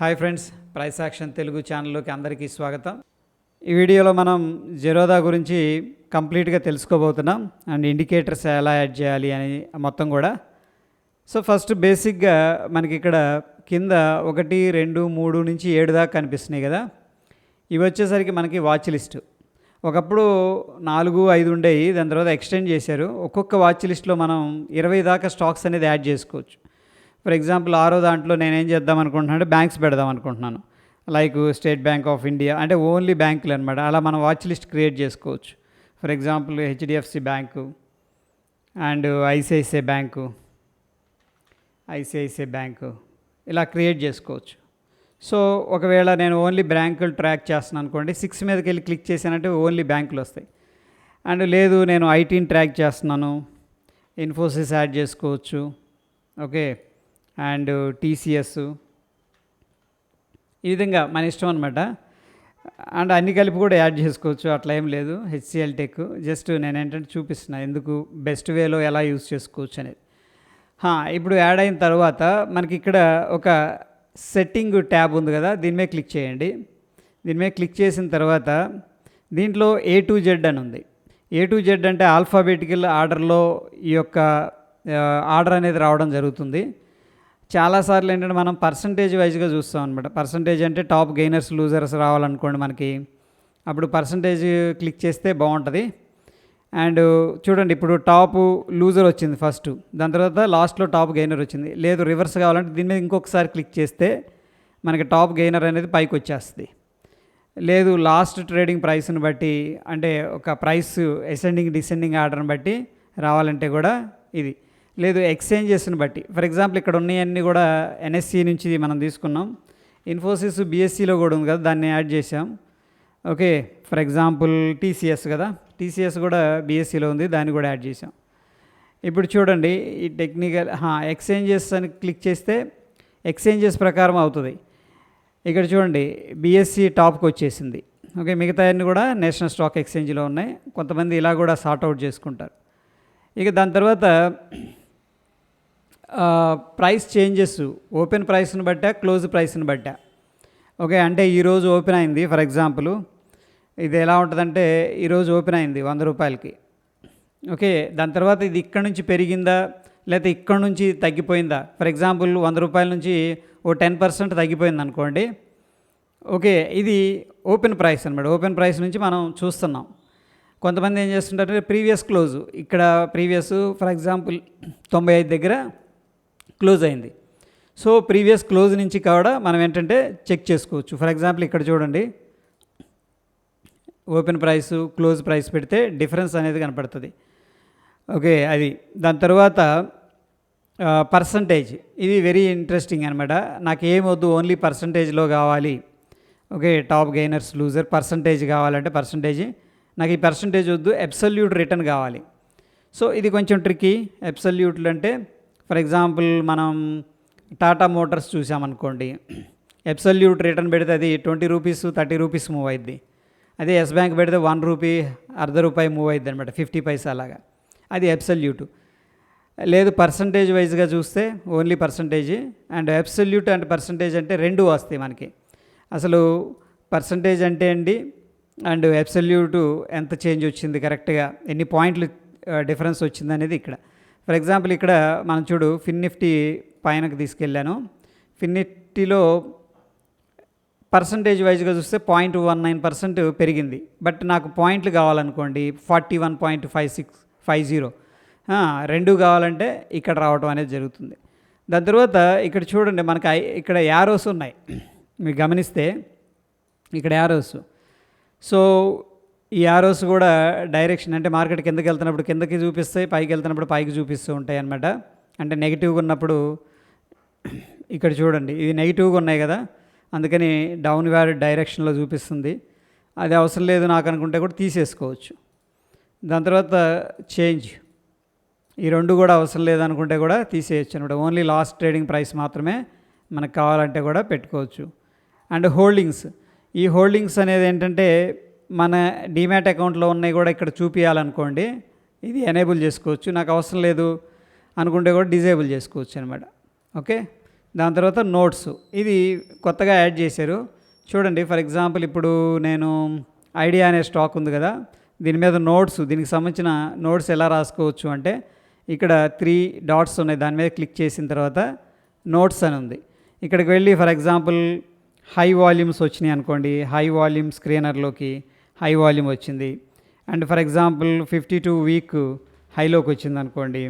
Hi friends price action Telugu ఛానల్లోకి అందరికీ స్వాగతం. ఈ వీడియోలో మనం జెరోదా గురించి కంప్లీట్గా తెలుసుకోబోతున్నాం అండ్ ఇండికేటర్స్ ఎలా యాడ్ చేయాలి అని మొత్తం కూడా. సో ఫస్ట్ బేసిక్గా మనకి ఇక్కడ కింద ఒకటి రెండు మూడు నుంచి ఏడు దాకా కనిపిస్తున్నాయి కదా. ఇవి వచ్చేసరికి మనకి వాచ్ లిస్ట్ ఒకప్పుడు నాలుగు ఐదు ఉండేవి దాని తర్వాత ఎక్స్టెండ్ చేశారు. ఒక్కొక్క వాచ్ లిస్ట్లో మనం ఇరవై దాకా స్టాక్స్ అనేది యాడ్ చేసుకోవచ్చు. ఫర్ ఎగ్జాంపుల్ ఆరో దాంట్లో నేనేం చేద్దాం అనుకుంటున్నాను అంటే బ్యాంక్స్ పెడదాం అనుకుంటున్నాను. Like State Bank of India అంటే ఓన్లీ బ్యాంకులు అనమాట అలా మనం వాచ్ లిస్ట్ క్రియేట్ చేసుకోవచ్చు. For example HDFC bank and ICICI bank ICICI bank ఇలా క్రియేట్ చేసుకోవచ్చు. సో ఒకవేళ నేను ఓన్లీ బ్యాంకులు ట్రాక్ చేస్తున్నాను అనుకోండి సిక్స్ మీదకి వెళ్ళి క్లిక్ చేశానంటే ఓన్లీ బ్యాంకులు వస్తాయి. అండ్ లేదు నేను ఐటీని ట్రాక్ చేస్తున్నాను ఇన్ఫోసిస్ యాడ్ చేసుకోవచ్చు. ఓకే. And TCS. ఈ విధంగా మన ఇష్టం అనమాట అండ్ అన్ని కలిపి కూడా యాడ్ చేసుకోవచ్చు అట్లా ఏం లేదు. హెచ్సిఎల్ టెక్ జస్ట్ నేను ఏంటంటే చూపిస్తున్నా ఎందుకు బెస్ట్ వేలో ఎలా యూస్ చేసుకోవచ్చు అనేది. ఇప్పుడు యాడ్ అయిన తర్వాత మనకి ఇక్కడ ఒక సెట్టింగ్ ట్యాబ్ ఉంది కదా దీని మీద క్లిక్ చేయండి. దీని మీద క్లిక్ చేసిన తర్వాత దీంట్లో ఏ టు జెడ్ అని ఉంది. ఏ టు జెడ్ అంటే ఆల్ఫాబెటికల్ ఆర్డర్లో ఈ యొక్క ఆర్డర్ అనేది రావడం జరుగుతుంది. చాలాసార్లు ఏంటంటే మనం పర్సంటేజ్ వైజ్గా చూస్తాం అనమాట పర్సంటేజ్ అంటే టాప్ గెయినర్స్ లూజర్స్ రావాలనుకోండి మనకి. అప్పుడు పర్సంటేజ్ క్లిక్ చేస్తే బాగుంటుంది. అండ్ చూడండి ఇప్పుడు టాప్ లూజర్ వచ్చింది ఫస్ట్ దాని తర్వాత లాస్ట్లో టాప్ గెయినర్ వచ్చింది. లేదు రివర్స్ కావాలంటే దీని మీద ఇంకొకసారి క్లిక్ చేస్తే మనకి టాప్ గెయినర్ అనేది పైకి వచ్చేస్తుంది. లేదు లాస్ట్ ట్రేడింగ్ ప్రైస్ని బట్టి అంటే ఒక ప్రైస్ ఎసెండింగ్ డిసెండింగ్ ఆర్డర్ని బట్టి రావాలంటే కూడా ఇది. లేదు ఎక్స్చేంజెస్ని బట్టి. ఫర్ ఎగ్జాంపుల్ ఇక్కడ ఉన్నాయన్నీ కూడా ఎన్ఎస్సి నుంచి మనం తీసుకున్నాం. ఇన్ఫోసిస్ బీఎస్సీలో కూడా ఉంది కదా దాన్ని యాడ్ చేసాం ఓకే ఫర్ ఎగ్జాంపుల్ టీసీఎస్ కదా. టీసీఎస్ కూడా బీఎస్సీలో ఉంది దాన్ని కూడా యాడ్ చేసాం ఇప్పుడు చూడండి ఈ టెక్నికల్ ఎక్స్చేంజెస్ అని క్లిక్ చేస్తే ఎక్స్చేంజెస్ ప్రకారం అవుతుంది. ఇక్కడ చూడండి బీఎస్సీ టాప్కి వచ్చేసింది. ఓకే మిగతా అన్ని కూడా నేషనల్ స్టాక్ ఎక్స్చేంజ్లో ఉన్నాయి. కొంతమంది ఇలా కూడా సార్ట్ అవుట్ చేసుకుంటారు. ఇక దాని తర్వాత ప్రైస్ చేంజెస్ ఓపెన్ ప్రైస్ని బట్టా క్లోజ్ ప్రైస్ని బట్టా? ఓకే అంటే ఈరోజు ఓపెన్ అయింది ఫర్ ఎగ్జాంపుల్ ఇది ఎలా ఉంటుందంటే ఈరోజు ఓపెన్ అయింది వంద రూపాయలకి. ఓకే దాని తర్వాత ఇది ఇక్కడ నుంచి పెరిగిందా? లేకపోతే ఇక్కడ నుంచి తగ్గిపోయిందా? ఫర్ ఎగ్జాంపుల్ వంద రూపాయల నుంచి ఓ టెన్ పర్సెంట్ తగ్గిపోయింది అనుకోండి. ఓకే ఇది ఓపెన్ ప్రైస్ అనమాట ఓపెన్ ప్రైస్ నుంచి మనం చూస్తున్నాం. కొంతమంది ఏం చేస్తుంటారంటే ప్రీవియస్ క్లోజ్ ఇక్కడ ప్రీవియస్ ఫర్ ఎగ్జాంపుల్ తొంభై ఐదు దగ్గర క్లోజ్ అయింది. సో ప్రీవియస్ క్లోజ్ నుంచి కూడా మనం ఏంటంటే చెక్ చేసుకోవచ్చు. ఫర్ ఎగ్జాంపుల్ ఇక్కడ చూడండి. ఓపెన్ ప్రైస్ క్లోజ్ ప్రైస్ పెడితే డిఫరెన్స్ అనేది కనపడుతుంది. ఓకే అది. దాని తర్వాత పర్సంటేజ్. ఇది వెరీ ఇంట్రెస్టింగ్ అనమాట నాకు ఏం వద్దు ఓన్లీ పర్సంటేజ్లో కావాలి. Okay top gainers loser percentage కావాలంటే పర్సంటేజ్. నాకు ఈ పర్సంటేజ్ వద్దు ఎబ్సల్యూట్ రిటర్న్ కావాలి. సో ఇది కొంచెం ట్రిక్కీ ఎబ్సల్యూట్లు అంటే ఫర్ ఎగ్జాంపుల్ మనం టాటా మోటార్స్ చూసామనుకోండి ఎబ్సల్యూట్ రిటర్న్ పెడితే అది twenty rupees thirty rupees move అయింది అదే ఎస్ బ్యాంక్ పెడితే వన్ రూపీ అర్ధ రూపాయి మూవ్ అయింది అనమాట ఫిఫ్టీ పైసా అలాగా అది ఎబ్సల్యూట్ లేదు పర్సంటేజ్ వైజ్గా చూస్తే only percentage and absolute and percentage అంటే రెండు వస్తాయి మనకి. అసలు పర్సంటేజ్ అంటే అండి అండ్ అబ్సల్యూట్ ఎంత చేంజ్ వచ్చింది కరెక్ట్గా ఎన్ని పాయింట్లు డిఫరెన్స్ వచ్చింది అనేది ఇక్కడ. ఫర్ ఎగ్జాంపుల్ ఇక్కడ మనం చూడు ఫిన్ నిఫ్టీ పైనకి తీసుకెళ్ళాను. ఫిన్ నిఫ్టీలో పర్సంటేజ్ వైజ్గా చూస్తే పాయింట్ వన్ నైన్ పర్సెంట్ పెరిగింది. బట్ నాకు పాయింట్లు కావాలనుకోండి forty one point five six five zero. రెండు కావాలంటే ఇక్కడ రావటం అనేది జరుగుతుంది. దాని తర్వాత ఇక్కడ చూడండి మనకి ఇక్కడ యారోస్ ఉన్నాయి. మీరు గమనిస్తే ఇక్కడ యారోస్. సో ఈ ఆరోస్ కూడా డైరెక్షన్ అంటే మార్కెట్ కిందకి వెళ్తున్నప్పుడు కిందకి చూపిస్తాయి పైకి వెళ్తున్నప్పుడు పైకి చూపిస్తూ ఉంటాయి అన్నమాట. అంటే నెగిటివ్గా ఉన్నప్పుడు ఇక్కడ చూడండి ఇది నెగిటివ్గా ఉన్నాయి కదా అందుకని డౌన్ వ్యాడ్ డైరెక్షన్లో చూపిస్తుంది. అది అవసరం లేదు నాకు అనుకుంటే కూడా తీసేసుకోవచ్చు. దాని తర్వాత చేంజ్ ఈ రెండు కూడా అవసరం లేదనుకుంటే కూడా తీసేయచ్చు అనమాట ఓన్లీ లాస్ట్ ట్రేడింగ్ ప్రైస్ మాత్రమే మనకు కావాలంటే కూడా పెట్టుకోవచ్చు. అండ్ హోల్డింగ్స్ ఈ హోల్డింగ్స్ అనేది ఏంటంటే మన డీమ్యాట్ అకౌంట్లో ఉన్నాయి కూడా ఇక్కడ చూపించాలనుకోండి ఇది ఎనేబుల్ చేసుకోవచ్చు. నాకు అవసరం లేదు అనుకుంటే కూడా డిజేబుల్ చేసుకోవచ్చు అనమాట ఓకే? దాని తర్వాత నోట్స్. ఇది కొత్తగా యాడ్ చేశారు. చూడండి ఫర్ ఎగ్జాంపుల్ ఇప్పుడు నేను ఐడియా అనే స్టాక్ ఉంది కదా దీని మీద నోట్స్ దీనికి సంబంధించిన నోట్స్ ఎలా రాసుకోవచ్చు అంటే ఇక్కడ త్రీ డాట్స్ ఉన్నాయి. దాని మీద క్లిక్ చేసిన తర్వాత నోట్స్ అని ఉంది. ఇక్కడికి వెళ్ళి ఫర్ ఎగ్జాంపుల్ హై వాల్యూమ్స్ వచ్చినాయి అనుకోండి హై వాల్యూమ్ స్క్రీనర్లోకి హై వాల్యూమ్ వచ్చింది. And for example fifty two week హైలోకి వచ్చింది అనుకోండి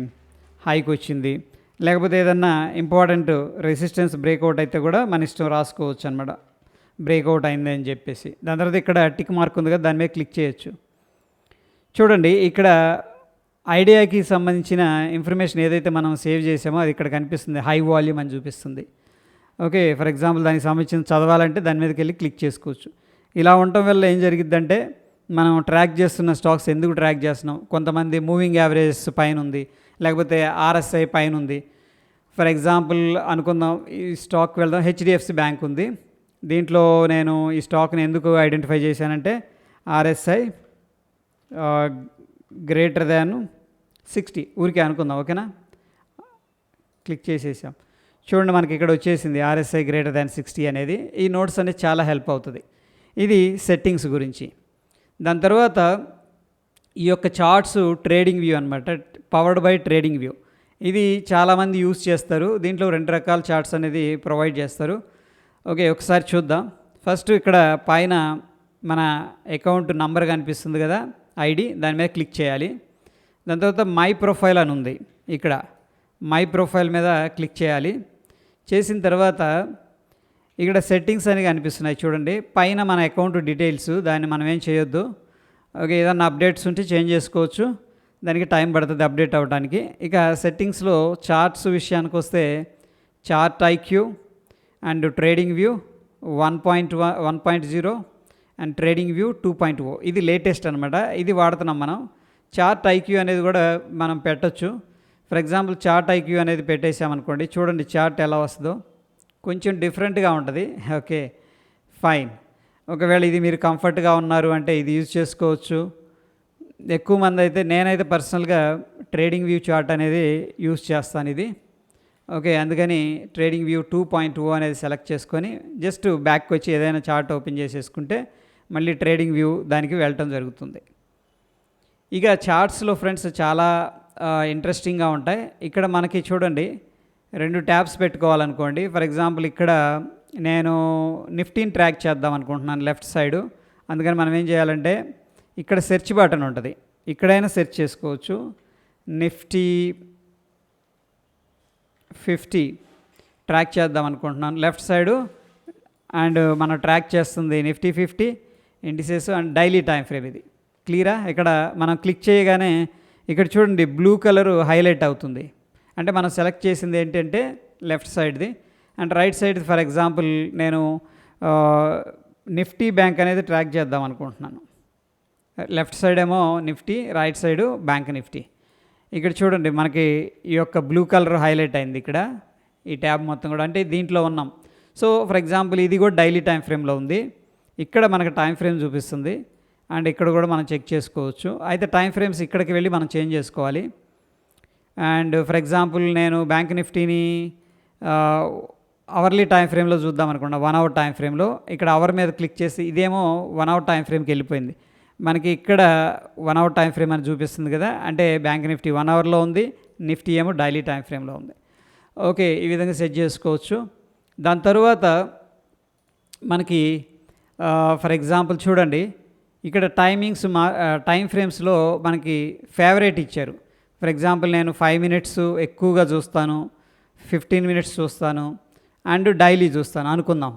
హైకి వచ్చింది. లేకపోతే ఏదన్నా ఇంపార్టెంట్ రెసిస్టెన్స్ బ్రేక్అవుట్ అయితే కూడా మన ఇష్టం రాసుకోవచ్చు అనమాట బ్రేక్అవుట్ అయింది అని చెప్పేసి. దాని తర్వాత ఇక్కడ టిక్ మార్క్ ఉంది కదా దాని మీద క్లిక్ చేయొచ్చు. చూడండి ఇక్కడ ఐడియాకి సంబంధించిన ఇన్ఫర్మేషన్ ఏదైతే మనం సేవ్ చేసామో అది ఇక్కడ కనిపిస్తుంది హై వాల్యూమ్ అని చూపిస్తుంది. ఓకే ఫర్ ఎగ్జాంపుల్ దానికి సంబంధించిన చదవాలంటే దాని మీదకి వెళ్ళి క్లిక్ చేసుకోవచ్చు. ఇలా ఉండటం వల్ల ఏం జరిగిద్దంటే మనం ట్రాక్ చేస్తున్న స్టాక్స్ ఎందుకు ట్రాక్ చేస్తున్నాం? కొంతమంది మూవింగ్ యావరేజెస్ పైన ఉంది లేకపోతే ఆర్ఎస్ఐ పైన ఉంది. ఫర్ ఎగ్జాంపుల్ అనుకుందాం ఈ స్టాక్ వెళ్దాం హెచ్డిఎఫ్సి బ్యాంక్ ఉంది. దీంట్లో నేను ఈ స్టాక్ని ఎందుకు ఐడెంటిఫై చేశానంటే ఆర్ఎస్ఐ గ్రేటర్ దాన్ సిక్స్టీ ఊరికే అనుకుందాం ఓకేనా? క్లిక్ చేసేసాం. చూడండి మనకి ఇక్కడ వచ్చేసింది ఆర్ఎస్ఐ గ్రేటర్ దాన్ సిక్స్టీ అనేది. ఈ నోట్స్ అనేది చాలా హెల్ప్ అవుతుంది. ఇది సెట్టింగ్స్ గురించి. దాని తర్వాత ఈ యొక్క చార్ట్స్ ట్రేడింగ్ వ్యూ అనమాట పవర్డ్ బై ట్రేడింగ్ వ్యూ ఇది చాలామంది యూస్ చేస్తారు దీంట్లో రెండు రకాల చార్ట్స్ అనేది ప్రొవైడ్ చేస్తారు. ఓకే ఒకసారి చూద్దాం. ఫస్ట్ ఇక్కడ పైన మన అకౌంట్ నంబర్ కనిపిస్తుంది కదా ఐడి దాని మీద క్లిక్ చేయాలి. దాని తర్వాత మై ప్రొఫైల్ అని ఉంది ఇక్కడ. మై ప్రొఫైల్ మీద క్లిక్ చేయాలి. చేసిన తర్వాత ఇక్కడ సెట్టింగ్స్ అని కనిపిస్తున్నాయి చూడండి. పైన మన అకౌంట్ డీటెయిల్స్ దాన్ని మనం ఏం చేయొద్దు. ఓకే ఏదైనా అప్డేట్స్ ఉంటే చేంజ్ చేసుకోవచ్చు. దానికి టైం పడుతుంది అప్డేట్ అవ్వడానికి ఇక సెట్టింగ్స్లో చార్ట్స్ విషయానికి వస్తే chart IQ and trading view one point one point zero and trading view two point O ఇది లేటెస్ట్ అనమాట ఇది వాడుతున్నాం మనం. చార్ట్ ఐక్యూ అనేది కూడా మనం పెట్టొచ్చు. ఫర్ ఎగ్జాంపుల్ చార్ట్ ఐక్యూ అనేది పెట్టేసామనుకోండి. చూడండి చార్ట్ ఎలా వస్తుందో. కొంచెం డిఫరెంట్గా ఉంటుంది. ఓకే ఫైన్ ఒకవేళ ఇది మీరు కంఫర్ట్గా ఉన్నారు అంటే ఇది యూజ్ చేసుకోవచ్చు. ఎక్కువ మంది అయితే నేనైతే పర్సనల్గా ట్రేడింగ్ వ్యూ చార్ట్ అనేది యూజ్ చేస్తాను ఇది. ఓకే అందుకని trading view two point two అనేది సెలెక్ట్ చేసుకొని జస్ట్ బ్యాక్ వచ్చి ఏదైనా చార్ట్ ఓపెన్ చేసేసుకుంటే మళ్ళీ ట్రేడింగ్ వ్యూ దానికి వెళ్ళటం జరుగుతుంది. ఇక చార్ట్స్లో ఫ్రెండ్స్ చాలా uh, ఇంట్రెస్టింగ్గా ఉంటాయి. ఇక్కడ మనకి చూడండి రెండు ట్యాబ్స్ పెట్టుకోవాలనుకోండి. ఫర్ ఎగ్జాంపుల్ ఇక్కడ నేను నిఫ్టీని ట్రాక్ చేద్దాం అనుకుంటున్నాను లెఫ్ట్ సైడు. అందుకని మనం ఏం చేయాలంటే ఇక్కడ సెర్చ్ బటన్ ఉంటుంది. ఇక్కడైనా సెర్చ్ చేసుకోవచ్చు. నిఫ్టీ ఫిఫ్టీ ట్రాక్ చేద్దాం అనుకుంటున్నాను. లెఫ్ట్ సైడు అండ్ మనం ట్రాక్ చేస్తుంది Nifty fifty indices and daily time frame ఇది. క్లియరా? ఇక్కడ మనం క్లిక్ చేయగానే ఇక్కడ చూడండి బ్లూ కలరు హైలైట్ అవుతుంది. అంటే మనం సెలెక్ట్ చేసింది ఏంటంటే left సైడ్ది and right side for example నేను నిఫ్టీ బ్యాంక్ అనేది ట్రాక్ చేద్దాం అనుకుంటున్నాను. లెఫ్ట్ సైడ్ ఏమో Nifty right side bank Nifty ఇక్కడ చూడండి మనకి ఈ యొక్క బ్లూ కలర్ హైలైట్ అయింది ఇక్కడ. ఈ ట్యాబ్ మొత్తం కూడా అంటే దీంట్లో ఉన్నాం. సో ఫర్ ఎగ్జాంపుల్ ఇది కూడా డైలీ టైం ఫ్రేమ్లో ఉంది. ఇక్కడ మనకి టైం ఫ్రేమ్ చూపిస్తుంది. అండ్ ఇక్కడ కూడా మనం చెక్ చేసుకోవచ్చు. అయితే టైం ఫ్రేమ్స్ ఇక్కడికి వెళ్ళి మనం చేంజ్ చేసుకోవాలి. అండ్ ఫర్ ఎగ్జాంపుల్ నేను బ్యాంక్ నిఫ్టీని అవర్లీ టైం ఫ్రేమ్లో చూద్దాం అనుకున్నా వన్ అవర్ టైం ఫ్రేమ్లో. ఇక్కడ అవర్ మీద క్లిక్ చేసి ఇదేమో వన్ అవర్ టైం ఫ్రేమ్కి వెళ్ళిపోయింది. మనకి ఇక్కడ వన్ అవర్ టైం ఫ్రేమ్ అని చూపిస్తుంది కదా అంటే బ్యాంక్ నిఫ్టీ వన్ అవర్లో ఉంది నిఫ్టీ ఏమో డైలీ టైం ఫ్రేమ్లో ఉంది. ఓకే ఈ విధంగా సెట్ చేసుకోవచ్చు. దాని తరువాత మనకి ఫర్ ఎగ్జాంపుల్ చూడండి ఇక్కడ టైమింగ్స్ మా టైం ఫ్రేమ్స్లో మనకి ఫేవరెట్ ఇచ్చారు. ఫర్ ఎగ్జాంపుల్ నేను ఫైవ్ మినిట్స్ ఎక్కువగా చూస్తాను ఫిఫ్టీన్ మినిట్స్ చూస్తాను అండ్ డైలీ చూస్తాను అనుకుందాం.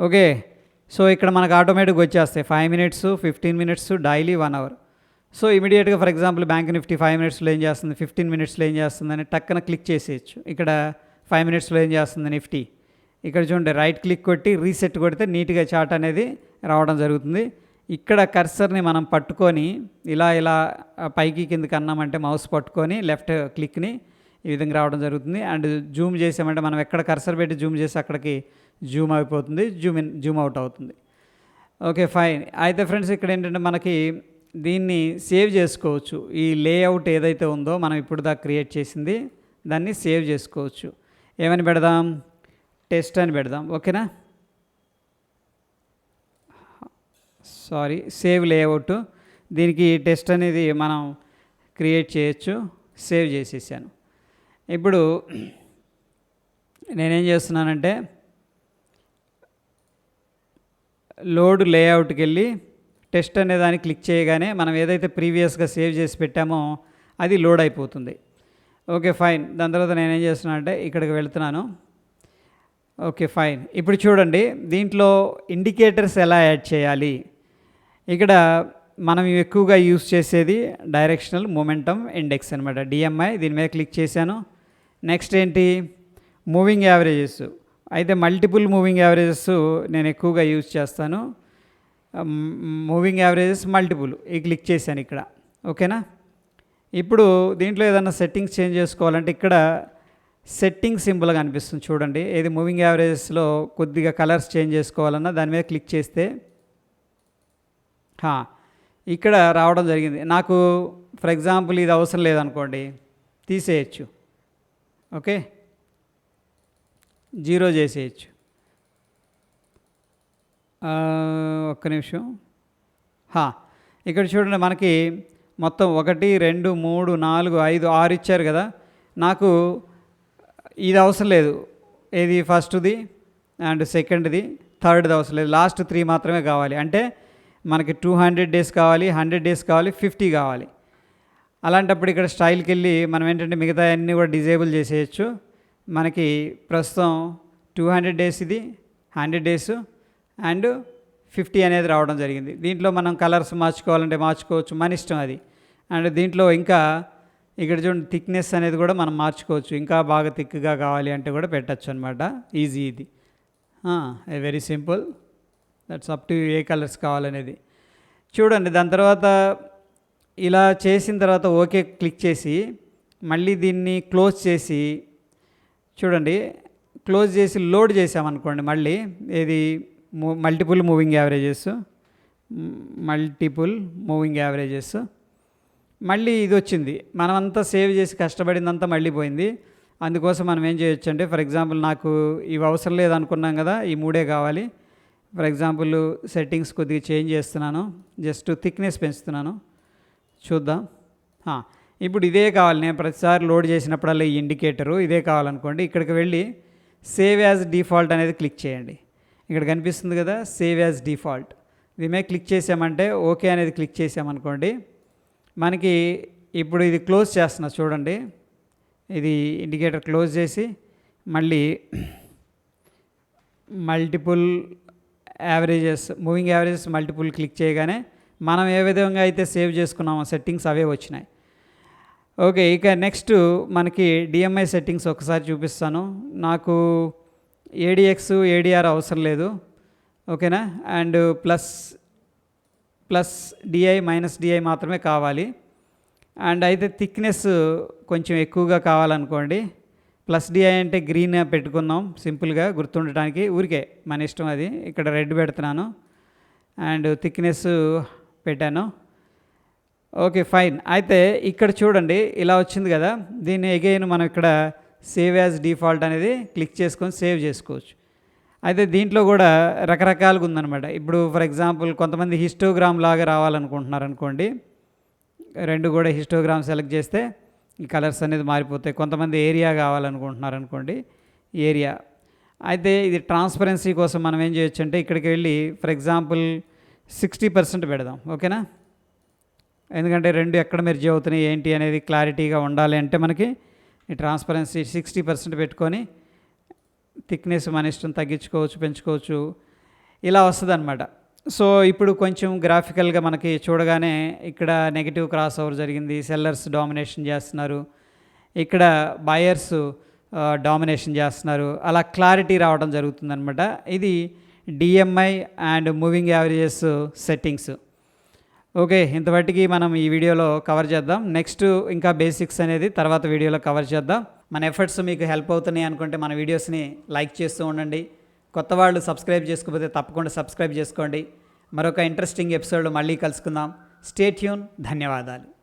ఓకే సో ఇక్కడ మనకు ఆటోమేటిక్గా వచ్చేస్తాయి. Five minutes fifteen minutes daily one hour so ఇమీడియట్గా for example bank Nifty five మినిట్స్లో ఏం చేస్తుంది? ఫిఫ్టీన్ మినిట్స్లో ఏం చేస్తుంది? అని టక్కన క్లిక్ చేసేయచ్చు. ఇక్కడ ఫైవ్ మినిట్స్లో ఏం చేస్తుంది? నిఫ్టీ ఇక్కడ చూడండి రైట్ క్లిక్ కొట్టి రీసెట్ కొడితే నీట్గా చార్ట్ అనేది రావడం జరుగుతుంది. ఇక్కడ కర్సర్ని మనం పట్టుకొని ఇలా ఇలా పైకి కిందకి అన్నామంటే మౌస్ పట్టుకొని లెఫ్ట్ క్లిక్ని ఈ విధంగా రావడం జరుగుతుంది. అండ్ జూమ్ చేసామంటే మనం ఎక్కడ కర్సర్ పెట్టి జూమ్ చేసి అక్కడికి జూమ్ అయిపోతుంది జూమ్ ఇన్ జూమ్ అవుట్ అవుతుంది. Okay fine. అయితే ఫ్రెండ్స్ ఇక్కడ ఏంటంటే మనకి దీన్ని సేవ్ చేసుకోవచ్చు. ఈ లేఅవుట్ ఏదైతే ఉందో మనం ఇప్పుడు దాకా క్రియేట్ చేసింది దాన్ని సేవ్ చేసుకోవచ్చు. ఏమని పెడదాం? టెస్ట్ అని పెడదాం. ఓకేనా? సారీ సేవ్ లేఅవుట్ దీనికి టెస్ట్ అనేది మనం క్రియేట్ చేయొచ్చు సేవ్ చేసేసాను. ఇప్పుడు నేనేం చేస్తున్నానంటే లోడ్ లేఅవుట్కి వెళ్ళి టెస్ట్ అనే దాన్ని క్లిక్ చేయగానే మనం ఏదైతే ప్రీవియస్గా సేవ్ చేసి పెట్టామో అది లోడ్ అయిపోతుంది. ఓకే ఫైన్ దాని తర్వాత నేనేం చేస్తున్నానంటే ఇక్కడికి వెళ్తున్నాను. Okay fine. ఇప్పుడు చూడండి దీంట్లో ఇండికేటర్స్ ఎలా యాడ్ చేయాలి? ఇక్కడ మనం ఎక్కువగా యూస్ చేసేది డైరెక్షనల్ మూమెంటమ్ ఇండెక్స్ అనమాట డిఎంఐ దీని మీద క్లిక్ చేశాను. నెక్స్ట్ ఏంటి? Moving averages. అయితే మల్టిపుల్ మూవింగ్ యావరేజెస్ నేను ఎక్కువగా యూజ్ చేస్తాను. Moving averages multiple. ఈ క్లిక్ చేశాను ఇక్కడ. ఓకేనా? ఇప్పుడు దీంట్లో ఏదైనా సెట్టింగ్స్ చేంజ్ చేసుకోవాలంటే ఇక్కడ సెట్టింగ్ సింబల్ కనిపిస్తుంది చూడండి ఏది మూవింగ్ యావరేజెస్లో కొద్దిగా కలర్స్ చేంజ్ చేసుకోవాలన్నా దాని మీద క్లిక్ చేస్తే ఇక్కడ రావడం జరిగింది. నాకు ఫర్ ఎగ్జాంపుల్ ఇది అవసరం లేదనుకోండి తీసేయచ్చు. ఓకే? జీరో చేసేయచ్చు. ఒక్క నిమిషం. ఇక్కడ చూడండి మనకి మొత్తం ఒకటి రెండు మూడు నాలుగు ఐదు ఆరు ఇచ్చారు కదా. నాకు ఇది అవసరం లేదు. ఏది ఫస్ట్ది అండ్ సెకండ్ది థర్డ్ది అవసరం లేదు. లాస్ట్ త్రీ మాత్రమే కావాలి. అంటే మనకి టూ హండ్రెడ్ డేస్ కావాలి హండ్రెడ్ డేస్ కావాలి ఫిఫ్టీ కావాలి. అలాంటప్పుడు ఇక్కడ స్టైల్కి వెళ్ళి మనం ఏంటంటే మిగతా అన్నీ కూడా డిజేబుల్ చేసేయచ్చు. మనకి ప్రస్తుతం టూ హండ్రెడ్ డేస్ ఇది హండ్రెడ్ డేస్ అండ్ ఫిఫ్టీ అనేది రావడం జరిగింది. దీంట్లో మనం కలర్స్ మార్చుకోవాలంటే మార్చుకోవచ్చు. మన ఇష్టం అది. అండ్ దీంట్లో ఇంకా ఇక్కడ చూడండి థిక్నెస్ అనేది కూడా మనం మార్చుకోవచ్చు. ఇంకా బాగా థిక్గా కావాలి అంటే కూడా పెట్టచ్చు అనమాట ఈజీ ఇది. Very simple that's up to a colours కావాలనేది. చూడండి దాని తర్వాత ఇలా చేసిన తర్వాత ఓకే క్లిక్ చేసి మళ్ళీ దీన్ని క్లోజ్ చేసి చూడండి క్లోజ్ చేసి లోడ్ చేసామనుకోండి మళ్ళీ ఇది multiple moving averages multiple moving averages మళ్ళీ ఇది వచ్చింది. మనమంతా సేవ్ చేసి కష్టపడిందంతా మళ్ళీ పోయింది. అందుకోసం మనం ఏం చేయొచ్చు అంటే ఫర్ ఎగ్జాంపుల్ నాకు ఇవి అవసరం లేదు అనుకున్నాం కదా ఈ మూడే కావాలి. ఫర్ ఎగ్జాంపుల్ సెట్టింగ్స్ కొద్దిగా చేంజ్ చేస్తున్నాను. జస్ట్ థిక్నెస్ పెంచుతున్నాను. చూద్దాం. ఇప్పుడు ఇదే కావాలి. నేను ప్రతిసారి లోడ్ చేసినప్పుడల్లా ఈ ఇండికేటరు ఇదే కావాలనుకోండి. ఇక్కడికి వెళ్ళి సేవ్ యాజ్ డిఫాల్ట్ అనేది క్లిక్ చేయండి. ఇక్కడ కనిపిస్తుంది కదా సేవ్ యాజ్ డిఫాల్ట్ దీని మీద క్లిక్ చేసామంటే ఓకే అనేది క్లిక్ చేసామనుకోండి. మనకి ఇప్పుడు ఇది క్లోజ్ చేస్తున్నా చూడండి. ఇది ఇండికేటర్ క్లోజ్ చేసి మళ్ళీ multiple averages moving averages multiple click చేయగానే మనం ఏ విధంగా అయితే సేవ్ చేసుకున్నామో సెట్టింగ్స్ అవే వచ్చినాయి. ఓకే ఇక నెక్స్ట్ మనకి డిఎంఐ సెట్టింగ్స్ ఒకసారి చూపిస్తాను. నాకు ఏడిఎక్స్ ఏడిఆర్ అవసరం లేదు. ఓకేనా? And plus plus DI minus DI మాత్రమే కావాలి. అండ్ అయితే థిక్నెస్ కొంచెం ఎక్కువగా కావాలనుకోండి. ప్లస్ డిఐ అంటే గ్రీన్ పెట్టుకుందాం సింపుల్గా గుర్తుండటానికి. ఊరికే మన ఇష్టం అది. ఇక్కడ రెడ్ పెడుతున్నాను. అండ్ థిక్నెస్ పెట్టాను. Okay fine. అయితే ఇక్కడ చూడండి ఇలా వచ్చింది కదా. దీన్ని ఎగైన్ మనం ఇక్కడ సేవ్ యాజ్ డిఫాల్ట్ అనేది క్లిక్ చేసుకొని సేవ్ చేసుకోవచ్చు. అయితే దీంట్లో కూడా రకరకాలుగా ఉందన్నమాట ఇప్పుడు ఫర్ ఎగ్జాంపుల్ కొంతమంది హిస్టోగ్రామ్ లాగా రావాలనుకుంటున్నారు అనుకోండి రెండు కూడా హిస్టోగ్రామ్ సెలెక్ట్ చేస్తే ఈ కలర్స్ అనేది మారిపోతాయి. కొంతమంది ఏరియా కావాలనుకుంటున్నారు అనుకోండి ఏరియా. అయితే ఇది ట్రాన్స్పరెన్సీ కోసం మనం ఏం చేయొచ్చు అంటే ఇక్కడికి వెళ్ళి ఫర్ ఎగ్జాంపుల్ సిక్స్టీ పర్సెంట్ పెడదాం ఓకేనా? ఎందుకంటే రెండు ఎక్కడ మెర్జీ అవుతున్నాయి ఏంటి అనేది క్లారిటీగా ఉండాలి అంటే మనకి ఈ ట్రాన్స్పరెన్సీ సిక్స్టీ పర్సెంట్ పెట్టుకొని థిక్నెస్ మన ఇష్టం తగ్గించుకోవచ్చు పెంచుకోవచ్చు ఇలా వస్తుంది అనమాట సో ఇప్పుడు కొంచెం గ్రాఫికల్గా మనకి చూడగానే ఇక్కడ నెగిటివ్ క్రాస్ ఓవర్ జరిగింది సెల్లర్స్ డామినేషన్ చేస్తున్నారు ఇక్కడ బయర్స్ డామినేషన్ చేస్తున్నారు అలా క్లారిటీ రావడం జరుగుతుందనమాట ఇది DMI and moving averages settings okay ఇంతవరకు మనం ఈ వీడియోలో కవర్ చేద్దాం. నెక్స్ట్ ఇంకా బేసిక్స్ అనేది తర్వాత వీడియోలో కవర్ చేద్దాం. మన ఎఫర్ట్స్ మీకు హెల్ప్ అవుతున్నాయి అనుకుంటే మన వీడియోస్ని లైక్ చేస్తూ ఉండండి. కొత్త వాళ్ళు సబ్స్క్రైబ్ చేసుకోకపోతే తప్పకుండా సబ్స్క్రైబ్ చేసుకోండి. మరొక ఇంట్రెస్టింగ్ ఎపిసోడ్ మళ్ళీ కలుసుకుందాం. స్టేట్యూన్ ధన్యవాదాలు.